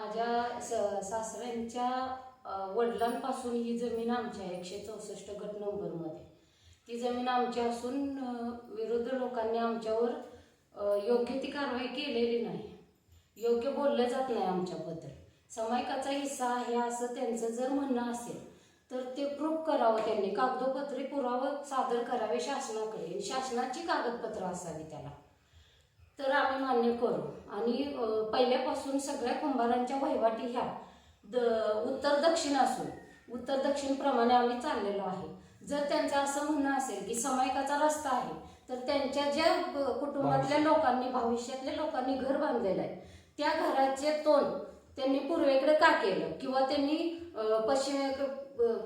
माझ्या स- सासऱ्यांच्या वडिलांपासून ही जमीन आमची आहे एकशे चौसष्ट गट नंबरमध्ये ती जमीन आमची असून विरुद्ध लोकांनी आमच्यावर योग्य ती कारवाई केलेली नाही. योग्य बोललं जात नाही आमच्याबद्दल. समायकाचा हिस्सा आहे असं त्यांचं जर म्हणणं असेल तर ते प्रूफ करावं त्यांनी. कागदोपत्री पुरावं सादर करावे शासनाकडे. शासनाची कागदपत्र असावी त्याला. तर आम्ही मान्य करू. आणि पहिल्यापासून सगळ्या कुंभारांच्या वहिवाटी ह्या द उत्तर दक्षिण असून उत्तर दक्षिण प्रमाणे आम्ही चाललेलो आहे. जर त्यांचं असं म्हणणं असेल की समायकाचा रस्ता आहे तर त्यांच्या ज्या कुटुंबातल्या लोकांनी भविष्यातल्या लोकांनी घर बांधलेलं आहे त्या घराचे तोंड त्यांनी पूर्वेकडे का केलं? किंवा त्यांनी अ,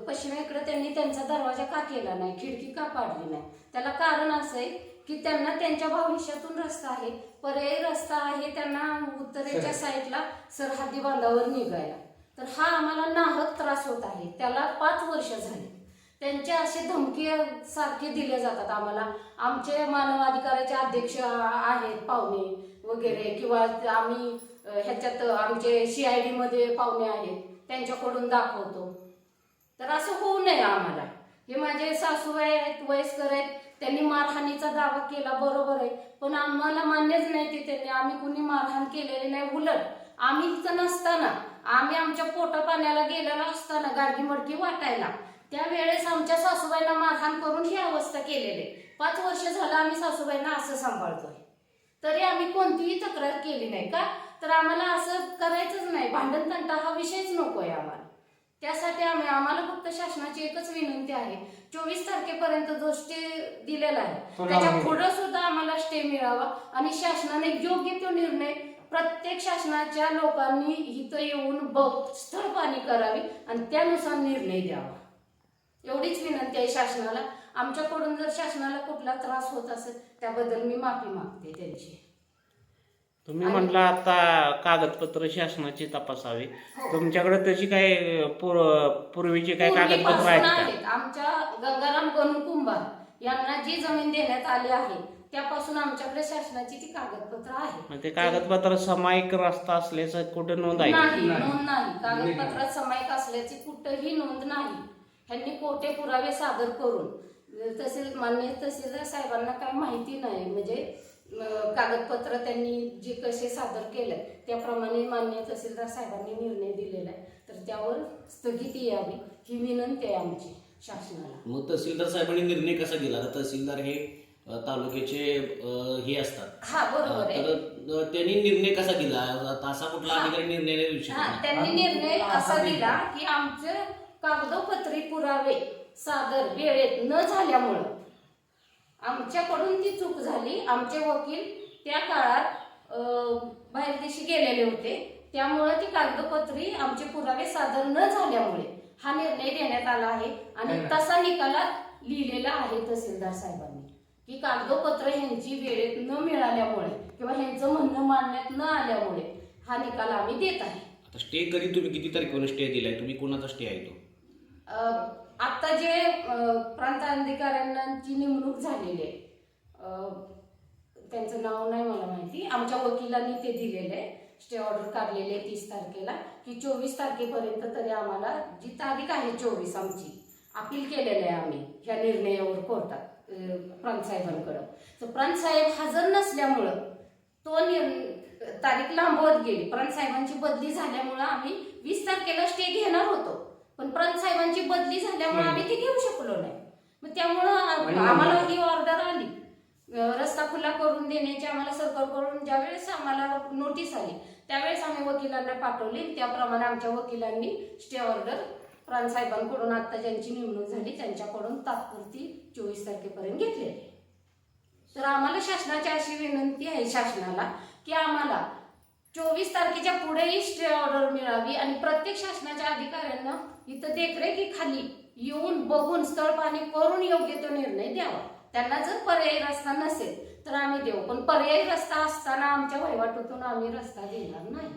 पश्चिमेकडे त्यांनी त्यांचा दरवाजा का केला नाही खिडकी का पाडली नाही? त्याला कारण असं आहे की त्यांना त्यांच्या भविष्यातून रस्ता आहे. पर्यायी रस्ता आहे त्यांना उत्तरेच्या साईडला सरहद्दी बांधावर निघायला. तर हा आम्हाला नाहक त्रास होत आहे. त्याला पाच वर्ष झाली. त्यांचे असे धमकी सारखे दिले जातात आम्हाला. आमचे मानवाधिकाराचे अध्यक्ष आहेत पाहुणे वगैरे किंवा आम्ही ह्याच्यात आमचे सी आय डी मध्ये पाहुणे आहेत. त्यांच्याकडून दाखवतो. तर असं होऊ नये आम्हाला. हे माझे सासूबाई आहेत वयस्कर आहेत त्यांनी मारहाणीचा दावा केला बरोबर आहे. पण आम्हाला मान्यच नाही ते त्यांनी. आम्ही कुणी मारहाण केलेली नाही उलट. आम्ही इथं नसताना आम्ही आमच्या पोटा पाण्याला गेलेला असताना गाडगी मडकी वाटायला. त्यावेळेस आमच्या सासूबाईंना मारहाण करून ही अवस्था केलेली पाच वर्ष झालं आम्ही सासूबाईंना असं सांभाळतोय. तरी आम्ही कोणतीही तक्रार केली नाही का? तर आम्हाला असं करायचंच नाही. भांडण तंटा हा विषयच नकोय आम्हाला. त्यासाठी आम्ही आम्हाला फक्त शासनाची एकच विनंती आहे. चोवीस तारखेपर्यंत जो स्टे दिलेला आहे त्याच्या पुढे सुद्धा आम्हाला स्टे मिळावा. आणि शासनाने योग्य तो निर्णय प्रत्येक शासनाच्या लोकांनी इथं येऊन बघ स्थळ पाणी करावी आणि त्यानुसार निर्णय द्यावा. एवढीच विनंती आहे शासनाला. आमच्याकडून जर शासनाला कुठला त्रास होत असेल त्याबद्दल मी माफी मागते त्यांची. तुम्ही म्हटलं आता कागदपत्र शासनाची तपासावी. तुमच्याकडे तशी काय पूर्व पूर्वीची काय कागदपत्र पूर्वीपासून आहेत का? आहेत. आमच्या गंगाराम गणू कुंभार यांना जी जमीन देण्यात आली आहे त्यापासून आमच्याकडे शासनाची ती कागदपत्र आहे मग ते कागदपत्र समायिक रस्ता असल्याचं कुठे नोंद आहे? का? नाही. नोंद नाही. कागदपत्रात समायिक असल्याची कुठंही नोंद नाही. ह्यांनी कोठे पुरावे सादर करून तहसील मान्य तहसीलदार साहेबांना काही माहिती नाही. म्हणजे अं, कागदपत्र त्यांनी जे कसे सादर केले त्याप्रमाणे मान्य तहसीलदार साहेबांनी निर्णय दिलेला आहे. तर त्यावर स्थगिती यावी ही विनंती आहे आमची शासनाला. मग तहसीलदार साहेबांनी निर्णय कसा दिला आता तहसीलदार हे अ, तालुक्याचे अ, हे असतात. हा बरोबर आहे. तर त्यांनी निर्णय कसा दिला आता असा कुठला हा. अधिकारी निर्णय नाही देऊ हा शकत त्यांनी निर्णय असा दिला की आमचे कागदोपत्री पुरावे सादर वेळेत न झाल्यामुळं आमच्याकडून ती चूक झाली. आमचे वकील त्या काळात अं, बाहेरदेशी गेलेले होते. त्यामुळे ती कागदपत्री आमचे पुरावे सादर न झाल्यामुळे हा निर्णय देण्यात आला आहे. आणि तसा निकालात लिहिलेला आहे तहसीलदार साहेबांनी. की कागदोपत्र ह्यांची वेळेत न मिळाल्यामुळे किंवा ह्यांचं म्हणणं मानण्यात न आल्यामुळे हा निकाल आम्ही देत आहे. आता स्टे कधी तुम्ही? किती तारखेवर स्टे दिलाय? तुम्ही कोणाचा स्टे आहे तो? आता जे प्रांत अधिकाऱ्यांची नेमणूक झालेली आहे. अं, त्यांचं नाव नाही मला माहिती. आमच्या वकिलांनी ते दिलेलं. आहे स्टे ऑर्डर काढलेली आहे तीस तारखेला की चोवीस तारखेपर्यंत तरी आम्हाला जी तारीख आहे चोवीस आमची अपील केलेलं आहे आम्ही ह्या निर्णयावर कोर्टात अं, प्रांत साहेबांकडं. तर प्रांत साहेब हजर नसल्यामुळं तो निर्- तारीख लांबवत गेली. प्रांत साहेबांची बदली झाल्यामुळं आम्ही वीस तारखेला स्टे घेणार होतो. पण प्रांत साहेबांची बदली झाल्यामुळे आम्ही ती घेऊ शकलो नाही. मग त्यामुळं आम्हाला ही ऑर्डर आली. खुला करून देण्याची आम्हाला सरकारकडून ज्यावेळेस आम्हाला नोटीस आली त्यावेळेस आम्ही वकिलांना पाठवली त्याप्रमाणे आमच्या वकिलांनी स्टे ऑर्डर प्रांत आता ज्यांची नेमणूक झाली त्यांच्याकडून तात्पुरती चोवीस तारखेपर्यंत घेतलेली आहे. तर आम्हाला शासनाची अशी विनंती आहे शासनाला की आम्हाला चोवीस तारखेच्या पुढेही स्टे ऑर्डर मिळावी आणि प्रत्येक शासनाच्या अधिकाऱ्यांना इथं देखरेखीखाली येऊन बघून स्थळ पाणी करून योग्य तो निर्णय द्यावा त्यांना जर पर्यायी रस्ता नसेल तर आम्ही देऊ. पण पर्यायी रस्ता असताना आमच्या वहिवाटीतून आम्ही रस्ता देणार नाही.